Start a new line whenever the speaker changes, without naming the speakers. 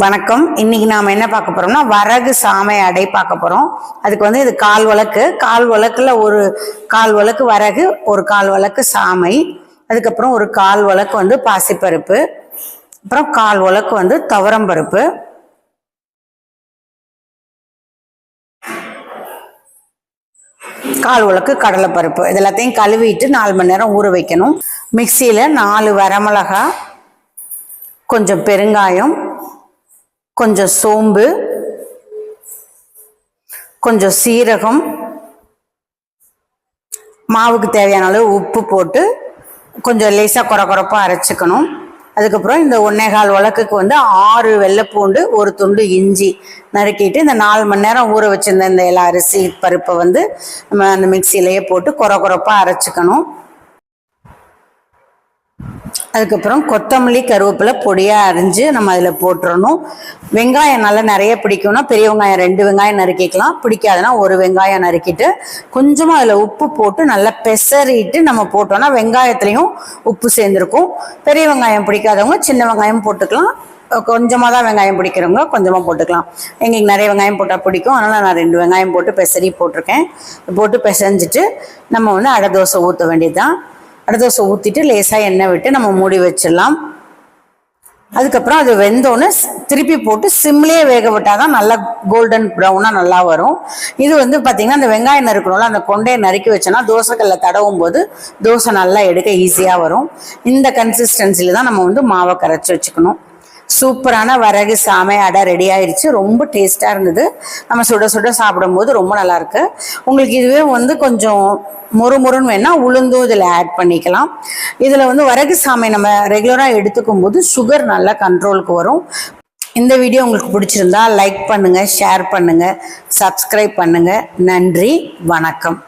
வணக்கம். இன்னைக்கு நாம என்ன பார்க்க போறோம்னா வரகு சாமை அடை பார்க்க போறோம். அதுக்கு வந்து இது கால் வழக்கு. கால் வழக்குல ஒரு கால் வழக்கு வரகு ஒரு கால் வழக்கு சாமை. அதுக்கப்புறம் ஒரு கால் வழக்கு வந்து பாசிப்பருப்பு. அப்புறம் கால் வழக்கு வந்து துவரம்பருப்பு. கால் உலக்கு கடலைப்பருப்பு. இது எல்லாத்தையும் கழுவிட்டு நாலு மணி நேரம் ஊற வைக்கணும். மிக்சியில் நாலு வரமிளகா கொஞ்சம் பெருங்காயம் கொஞ்சம் சோம்பு கொஞ்சம் சீரகம் மாவுக்கு தேவையான அளவு உப்பு போட்டு கொஞ்சம் லேசாக குறை குறைப்பாக அரைச்சிக்கணும். அதுக்கப்புறம் இந்த ஒன்னேகால் வழக்குக்கு வந்து ஆறு வெள்ளைப்பூண்டு ஒரு துண்டு இஞ்சி நறுக்கிட்டு இந்த நாலு மணி நேரம் ஊற வச்சிருந்த இந்த எல்லா அரிசி பருப்பை வந்து நம்ம அந்த மிக்சியிலேயே போட்டு குறை குறைப்பாக அரைச்சிக்கணும். அதுக்கப்புறம் கொத்தமல்லி கருவேப்பிலை பொடியாக அரிஞ்சு நம்ம அதில் போட்டுறணும். வெங்காயம் நல்லா நிறைய பிடிக்கும்னா பெரிய வெங்காயம் ரெண்டு வெங்காயம் நறுக்கிக்கலாம். பிடிக்காதுன்னா ஒரு வெங்காயம் நறுக்கிட்டு கொஞ்சமாக அதில் உப்பு போட்டு நல்லா பெசறிட்டு நம்ம போட்டோம்னா வெங்காயத்துலேயும் உப்பு சேர்ந்துருக்கும். பெரிய வெங்காயம் பிடிக்காதவங்க சின்ன வெங்காயம் போட்டுக்கலாம். கொஞ்சமாக தான் வெங்காயம் பிடிக்கிறவங்க கொஞ்சமாக போட்டுக்கலாம். எங்களுக்கு நிறைய வெங்காயம் போட்டால் பிடிக்கும். அதனால் நான் ரெண்டு வெங்காயம் போட்டு பெசரி போட்டிருக்கேன். போட்டு பெசஞ்சிட்டு நம்ம வந்து அடை தோசை ஊற்ற வேண்டியது தான் அடுத்த தோசை ஊற்றிட்டு லேசாக எண்ணெய் விட்டு நம்ம மூடி வச்சிடலாம். அதுக்கப்புறம் அது வெந்தோன்னு திருப்பி போட்டு சிம்லேயே வேக விட்டால் தான் நல்லா கோல்டன் ப்ரௌனாக நல்லா வரும். இது வந்து பார்த்திங்கன்னா அந்த வெங்காயம் நறுக்கணும்ல அந்த கொண்டையை நறுக்கி வச்சோன்னா தோசைக்கல்ல தடவும் போது தோசை நல்லா எடுக்க ஈஸியாக வரும். இந்த கன்சிஸ்டன்சியில் தான் நம்ம வந்து மாவை கரைச்சி வச்சுக்கணும். சூப்பரான வரகு சாமை அடை ரெடி ஆயிடுச்சு ரொம்ப டேஸ்ட்டாக இருந்தது. நம்ம சுட சுட சாப்பிடும்போது ரொம்ப நல்லா இருக்கு. உங்களுக்கு இதுவே வந்து கொஞ்சம் மொறு மொறுன்னு வேணால் உளுந்தும் இதில் ஆட் பண்ணிக்கலாம். இதில் வந்து வரகு சாமை நம்ம ரெகுலராக எடுத்துக்கும் போது சுகர் நல்லா கண்ட்ரோலுக்கு வரும். இந்த வீடியோ உங்களுக்கு பிடிச்சிருந்தா லைக் பண்ணுங்கள் ஷேர் பண்ணுங்கள் சப்ஸ்கிரைப் பண்ணுங்கள் நன்றி வணக்கம்.